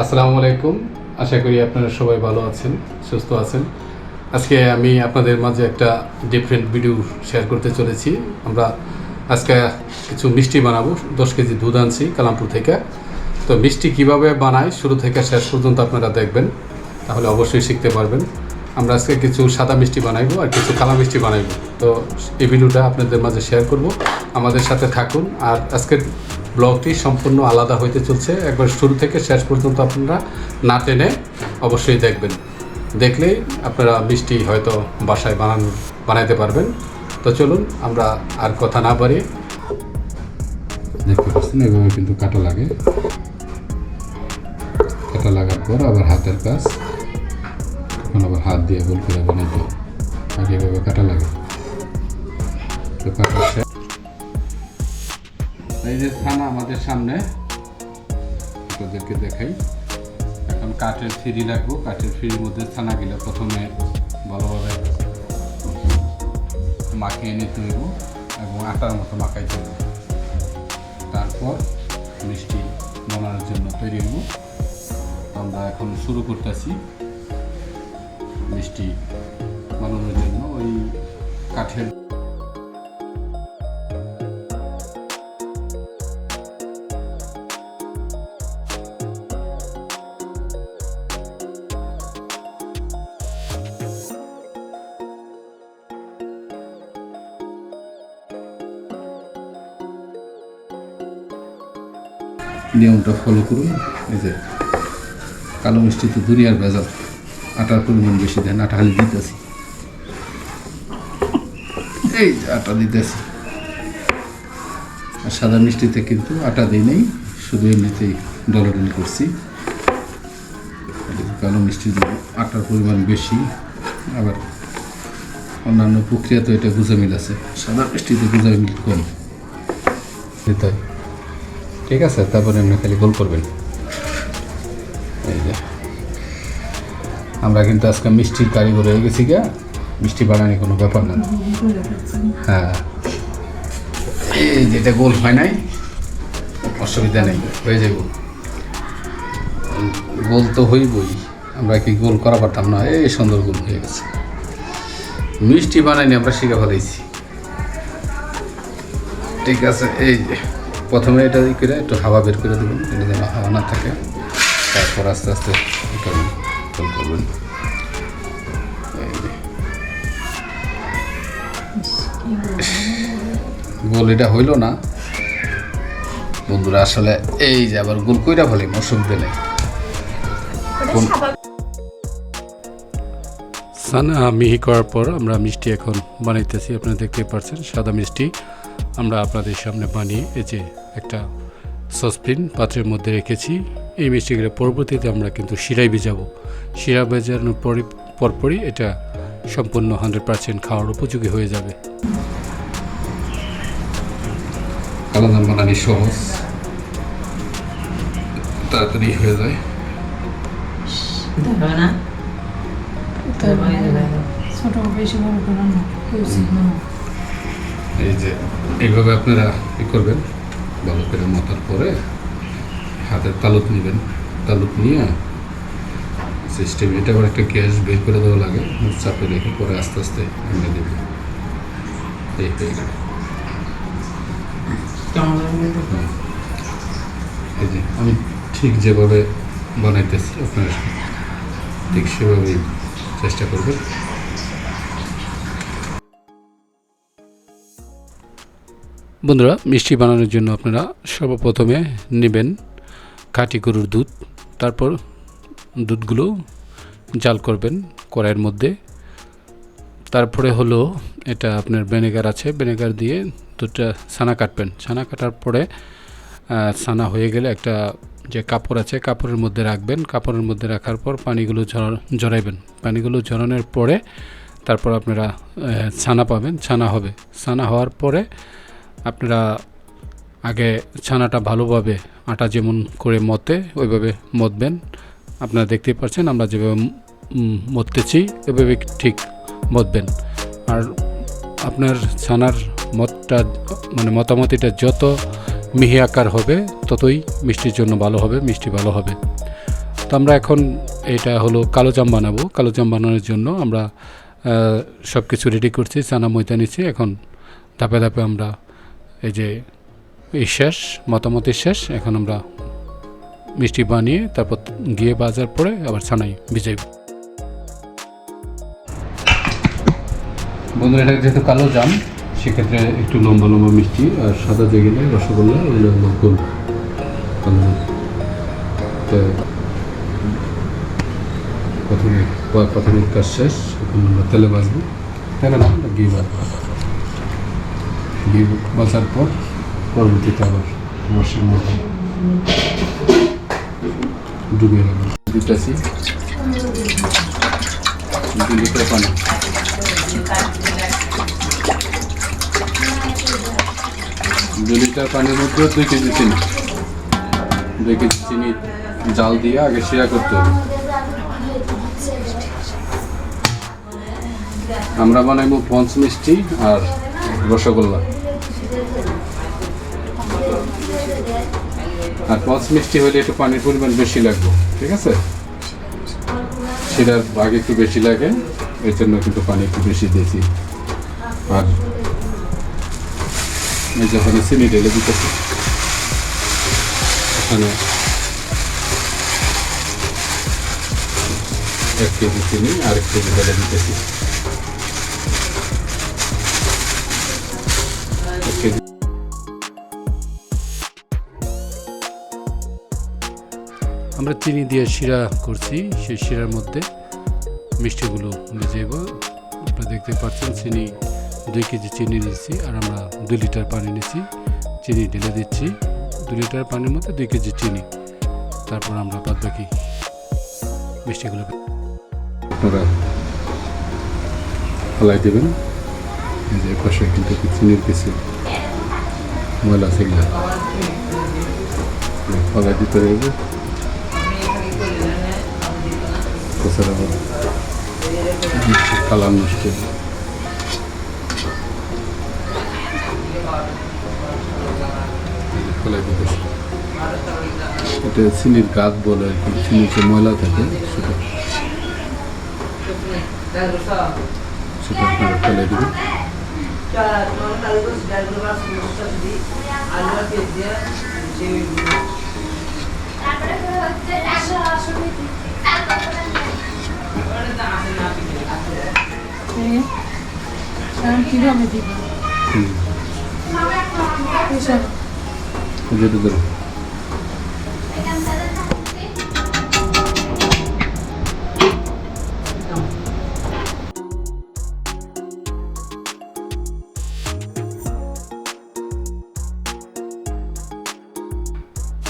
আসসালামু আলাইকুম। আশা করি আপনারা সবাই ভালো আছেন, সুস্থ আছেন। আজকে আমি আপনাদের মাঝে একটা ডিফারেন্ট ভিডিও শেয়ার করতে চলেছি। আমরা আজকে কিছু মিষ্টি বানাবো। দশ কেজি দুধ আনছি কালামপুর থেকে। তো মিষ্টি কীভাবে বানাই শুরু থেকে শেষ পর্যন্ত আপনারা দেখবেন। তাহলে অবশ্যই শিখতে পারবেন। আমরা আজকে কিছু সাদা মিষ্টি বানাইবো আর কিছু কালা মিষ্টি বানাইবো। তো এই ভিডিওটা আপনাদের মাঝে শেয়ার করব। আমাদের সাথে থাকুন। আর আজকের ব্লগটি সম্পূর্ণ আলাদা হইতে চলছে। একবার শুরু থেকে শেষ পর্যন্ত আপনারা না টেনে অবশ্যই দেখবেন। দেখলেই আপনারা মিষ্টি হয়তো বাসায় বানান বানাইতে পারবেন। তো চলুন, আমরা আর কথা না পারি দেখতে পাচ্ছেন, এভাবে কিন্তু কাটা লাগে। কাটা লাগার পর আবার হাতের কাজ। তখন আবার হাত দিয়ে গোল করে বানাইতে। আগে এভাবে কাটা লাগে। তো কাটা এই যে থানা আমাদের সামনে আপনাদেরকে দেখাই। এখন কাঠের ফিরি লাগবো, কাঠের ফিরির মধ্যে ছানাগুলো প্রথমে ভালোভাবে মাখিয়ে নিতে হইব এবং আটার মতো মাখাইতে হইব। তারপর মিষ্টি বানানোর জন্য তৈরি হইব। আমরা এখন শুরু করতেছি মিষ্টি বানানোর জন্য। ওই কাঠের নিয়মটা ফলো করুন। এই যে, কালো মিষ্টি তো দুনিয়ার ভেজাল। আটার পরিমাণ বেশি দেন, আটা খালি দিতেছি। এই যে আটা দিতেছি। আর সাদা মিষ্টিতে কিন্তু আটা দিই নেই, শুধু এমনিতেই ডলাডলি করছি। কালো মিষ্টি আটার পরিমাণ বেশি। আবার অন্যান্য প্রক্রিয়া তো এটা গুজামিল আছে। সাদা মিষ্টিতে গুজামিল কম। হয় ঠিক আছে, তারপরে এমনি খালি গোল করবেন। এই যে। আমরা কিন্তু আজকে মিষ্টির কারিগর হয়ে গেছি গা মিষ্টি বানানি কোনো ব্যাপার না। হ্যাঁ। এই যেটা গোল হয় নাই, অসুবিধা নেই, হয়ে যাব গোল তো হইবই, আমরা কি গোল করা পারতাম না, এই সুন্দর গোল হয়ে গেছে। মিষ্টি বানাইনি আমরা শিখে ফেলাইছি। ঠিক আছে, এই যে। প্রথমে এটা ই করে একটু হাওয়া বের করে দেবেন এটা যেন হাওয়া না থাকে। তারপর আস্তে আস্তে ই করবেন। গোল করবেন গোল এটা হইল না। বন্ধুরা আসলে এই যে আবার গোল কইরা ফেলি নেই কোন- সানা মিহি করার পর আমরা মিষ্টি এখন বানাইতেছি। আপনারা দেখতে পাচ্ছেন সাদা মিষ্টি। আমরা আপনাদের সামনে বানিয়ে এই যে একটা সসপিন পাত্রের মধ্যে রেখেছি। এই মিষ্টিগুলো পরবর্তীতে আমরা কিন্তু শিরায় ভেজাবো। শিরা ভেজানোর পরই পরপরই এটা সম্পূর্ণ হান্ড্রেড পার্সেন্ট খাওয়ার উপযোগী হয়ে যাবে। কালাদাম বানানি সহজ। তাড়াতাড়ি হয়ে যায়। ছোট বেশি বড় না। এই যে এইভাবে আপনারা কী করবেন ভালো করে মাথার পরে হাতের তালুত নেবেন তালুত নিয়ে সিস্টেম এটা আবার একটা গ্যাস বের করে দেওয়া লাগে চাপে রেখে পরে আস্তে আস্তে এনে দেবেন। এই হয়ে গেল। এই যে আমি ঠিক যেভাবে বানাইতেছি আপনারা ঠিক সেভাবেই চেষ্টা করবেন। বন্ধুরা, মিষ্টি বানানোর জন্য আপনারা সর্বপ্রথমে নেবেন খাঁটি গরুর দুধ, তারপর দুধগুলো জাল করবেন কড়াইয়ের মধ্যে। তারপরে হলো এটা আপনার ভিনেগার আছে, ভিনেগার দিয়ে দুধটা ছানা কাটবেন। ছানা কাটার পরে ছানা হয়ে গেলে একটা যে কাপড় আছে, কাপড়ের মধ্যে রাখবেন। কাপড়ের মধ্যে রাখার পর পানিগুলো ঝরাইবেন। পানিগুলো ঝরানোর পরে তারপর আপনারা ছানা পাবেন। ছানা হবে। ছানা হওয়ার পরে আপনারা আগে ছানাটা ভালোভাবে আটা যেমন করে মতে ওইভাবে মতবেন। আপনারা দেখতেই পাচ্ছেন আমরা যেভাবে মততেছি, ওইভাবে ঠিক মতবেন। আর আপনার ছানার মতটা মানে মতামতিটা যত মিহি আকার হবে, ততই মিষ্টির জন্য ভালো হবে, মিষ্টি ভালো হবে। তো আমরা এখন এটা হলো কালো জাম বানাবো। কালো জাম বানানোর জন্য আমরা সব কিছু রেডি করছি চানা ময়দা নিচ্ছি। এখন ধাপে ধাপে আমরা এই যে শেষ মতামতের শেষ, এখন আমরা মিষ্টি বানিয়ে তারপর গিয়ে বাজার পরে আবার ছানাই ভিজাই বন্ধুরা, এটা যেহেতু কালো জাম, সেক্ষেত্রে একটু লম্বা লম্বা মিষ্টি আর সাদা গেলে রসগোল্লা, ওগুলো গোল। তো প্রথমে প- প্রাথমিক কাজ শেষ, এখন আমরা তেলে ভাজবো। তেলে না ঘি ভাজবো। ঘি ভাজার পর পরবর্তীতে আবার রসের মধ্যে ডুবিয়ে রাখব। দিতেছি দু লিটার পানি। দু লিটার পানির মধ্যে দুই কেজি চিনি। দুই কেজি চিনি জাল দিয়ে আগে শিরা করতে হবে। আমরা বানাইবো পঞ্চ মিষ্টি আর রসগোল্লা। আর পঞ্চ মিষ্টি হলে একটু পানির পরিমাণ বেশি লাগবে, ঠিক আছে? সেটার আগে একটু বেশি লাগে, এর জন্য কিন্তু পানি একটু বেশি দিয়েছি। আর যখন চিনি ঢেলে দিতেছি। এখানে এক কেজি চিনি আর এক কেজি ঢেলে দিতেছি। আমরা চিনি দিয়ে শিরা করছি, সেই শিরার মধ্যে মিষ্টিগুলো ভিজাইব আপনারা দেখতে পাচ্ছেন চিনি, দুই কেজি চিনি নিয়েছি আর আমরা দুই লিটার পানি নিয়েছি, চিনি ঢেলে দিচ্ছি। দু লিটার পানির মধ্যে দুই কেজি চিনি। তারপর আমরা বাদ বাকি মিষ্টিগুলো আপনারা ফলাই দেবেন। এই যে পাশে কিন্তু চিনির কিছু ময়লা সেগুলো ফলাই দিতে রয়েছে কোথায় কালার নষ্ট এটা চিনির গাছ বলে আর কি ময়লা থাকে, সেটা সেটা ফেলে দেবেন।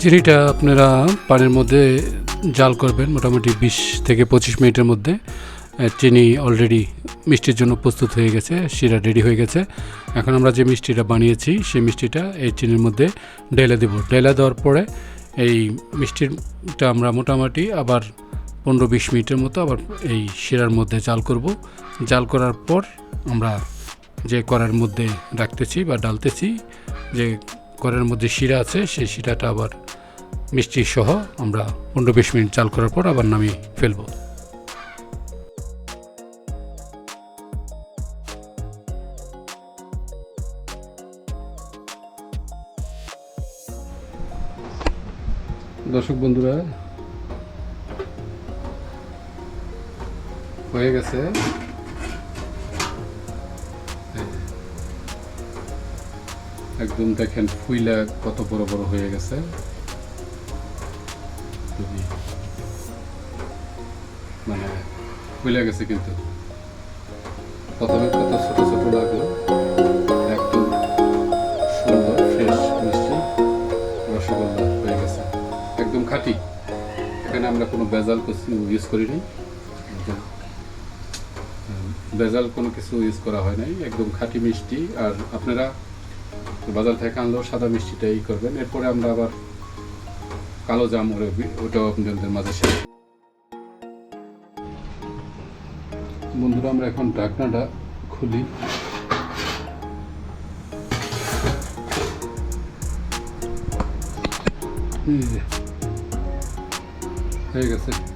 চিনিটা আপনারা পানির মধ্যে জাল করবেন মোটামুটি বিশ থেকে পঁচিশ মিনিটের মধ্যে। চিনি অলরেডি মিষ্টির জন্য প্রস্তুত হয়ে গেছে, শিরা রেডি হয়ে গেছে। এখন আমরা যে মিষ্টিটা বানিয়েছি, সেই মিষ্টিটা এই চিনির মধ্যে ঢেলে দেবো। ঢেলে দেওয়ার পরে এই মিষ্টিটা আমরা মোটামুটি আবার পনেরো বিশ মিনিটের মতো আবার এই শিরার মধ্যে জাল করব। জাল করার পর আমরা যে কড়ার মধ্যে রাখতেছি বা ডালতেছি, যে কড়ার মধ্যে শিরা আছে, সেই শিরাটা আবার মিষ্টি সহ আমরা পনেরো বিশ মিনিট চাল করার পর আবার নামিয়ে ফেলব। দর্শক বন্ধুরা, হয়ে গেছে। একদম দেখেন ফুইলা কত বড় বড় হয়ে গেছে। ফুলে গেছে কিন্তু। প্রথমে কত ছোট ছোট লাগল একদম সুন্দর ফ্রেশ মিষ্টি রসগোল্লা হয়ে গেছে। একদম খাঁটি। এখানে আমরা কোনো বেজাল ইউজ করিনি। বেজাল কোনো কিছু ইউজ করা হয় নাই। একদম খাঁটি মিষ্টি। আর আপনারা বাজার থেকে আনলেও সাদা মিষ্টিটাই করবেন। এরপরে আমরা আবার কালো জাম ওটাও আপনাদের মাঝে শেয়ার বন্ধুরা আমরা এখন ঢাকনাটা খুলি। হয়ে গেছে।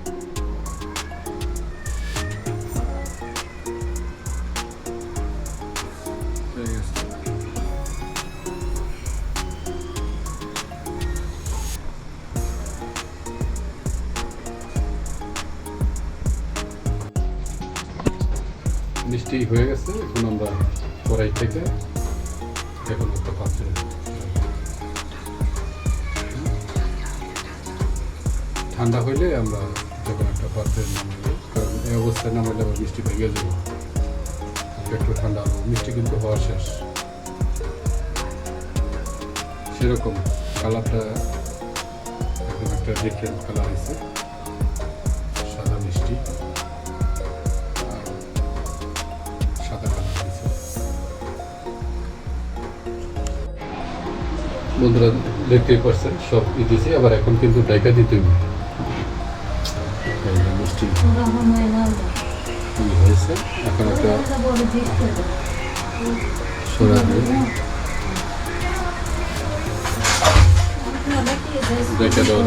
মিষ্টি হয়ে গেছে, এখন আমরা কড়াই থেকে এখন একটা পাত্রে ঠান্ডা হইলে আমরা যখন একটা পাত্রে নামাবো কারণ এই অবস্থায় নামালে আবার মিষ্টি ভেঙে যাবে। একটু ঠান্ডা মিষ্টি কিন্তু হওয়া শেষ। সেরকম কালারটা একদম একটা ডিফারেন্ট কালার হয়েছে সাদা মিষ্টি। বন্ধুরা দেখতেই পারছেন সব ই আবার এখন কিন্তু ডাইকা দিতে হবে। দেওয়া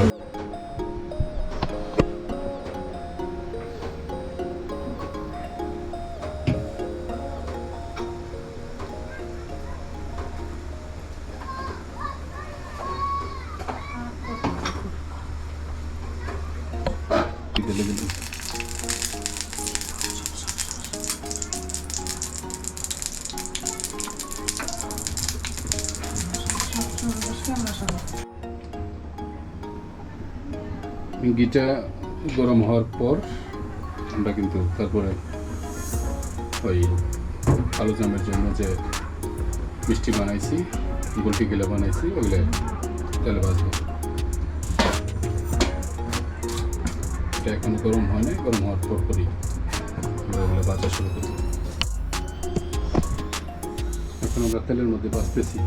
ঘিটা গরম হওয়ার পর আমরা কিন্তু তারপরে ওই আলু জামের জন্য যে মিষ্টি বানাইছি গোলটি গিলা বানাইছি, ওগুলো তেলে ভাজবো। এটা এখন গরম হয় না গরম হওয়ার পর করি আমরা ওগুলো শুরু করি এখন আমরা তেলের মধ্যে ভাজতেছি।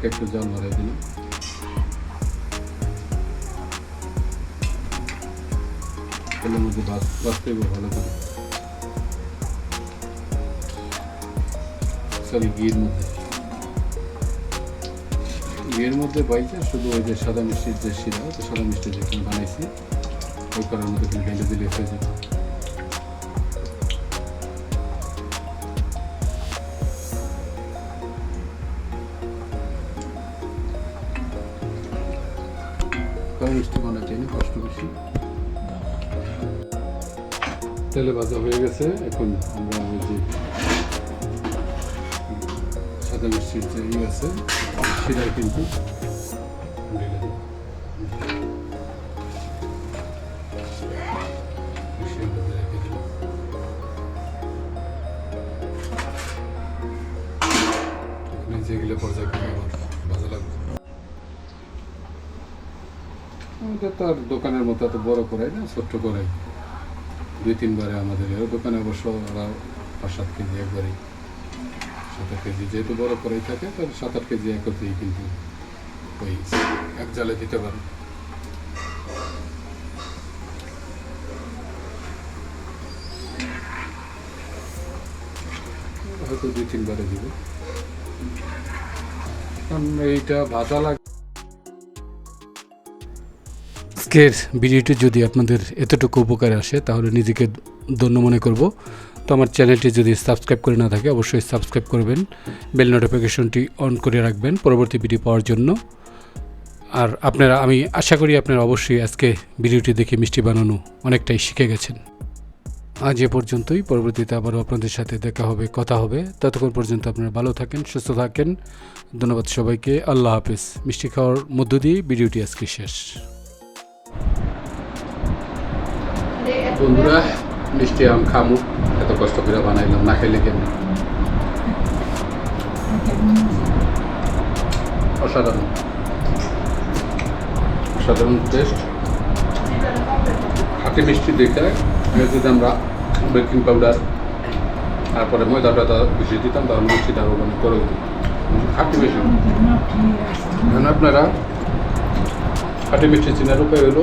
হালকা একটু জল ভরে দিলাম মধ্যে। ঘিয়ের মধ্যে বাইছে শুধু ওই যে সাদা মিষ্টির যে শিরা সাদা মিষ্টি যেখানে বানাইছি, ওই মধ্যে ঢেলে দিলে হয়ে যাবে। কারণ মিষ্টি বানাতে না, কষ্ট বেশি। তেলে ভাজা হয়ে গেছে, এখন আমরা ওই যে সাদা মিষ্টির যে ইয়ে আছে সেটাই কিন্তু এটা তো আর দোকানের মতো এত বড় করাই না? ছোট্ট করে। দুই, তিনবারে আমাদের দোকানে অবশ্য ওরা পাঁচ, সাত কেজি একবারেই। সাত, আট কেজি যেহেতু বড় করেই থাকে তাহলে সাত, আট কেজি একত্রেই কিন্তু ওই এক জালে দিতে পারে। হয়তো দুই, তিনবারে দিব। কারণ এইটা ভাজা লাগে আজকের ভিডিওটি যদি আপনাদের এতটুকু উপকারে আসে, তাহলে নিজেকে ধন্য মনে করব। তো আমার চ্যানেলটি যদি সাবস্ক্রাইব করে না থাকে, অবশ্যই সাবস্ক্রাইব করবেন। বেল নোটিফিকেশনটি অন করে রাখবেন পরবর্তী ভিডিও পাওয়ার জন্য। আর আপনারা, আমি আশা করি আপনারা অবশ্যই আজকে ভিডিওটি দেখে মিষ্টি বানানো অনেকটাই শিখে গেছেন। আজ এ পর্যন্তই। পরবর্তীতে আবারও আপনাদের সাথে দেখা হবে, কথা হবে। ততক্ষণ পর্যন্ত আপনারা ভালো থাকেন, সুস্থ থাকেন। ধন্যবাদ সবাইকে। আল্লাহ হাফেজ। মিষ্টি খাওয়ার মধ্য দিয়ে ভিডিওটি আজকে শেষ। বন্ধুরা, মিষ্টি আম খামু। এত কষ্ট করে বানাইলাম, না খেলে কেমন? অসাধারণ। অসাধারণ টেস্ট খাঁটি মিষ্টি দেখে যদি আমরা বেকিং পাউডার তারপরে ময়দাটা বেশি দিতাম, তাহলে মিষ্টিটা অনেক করে হতো। খাঁটি বেশি আপনারা খাঁটি মিষ্টি চেনার উপায় হলো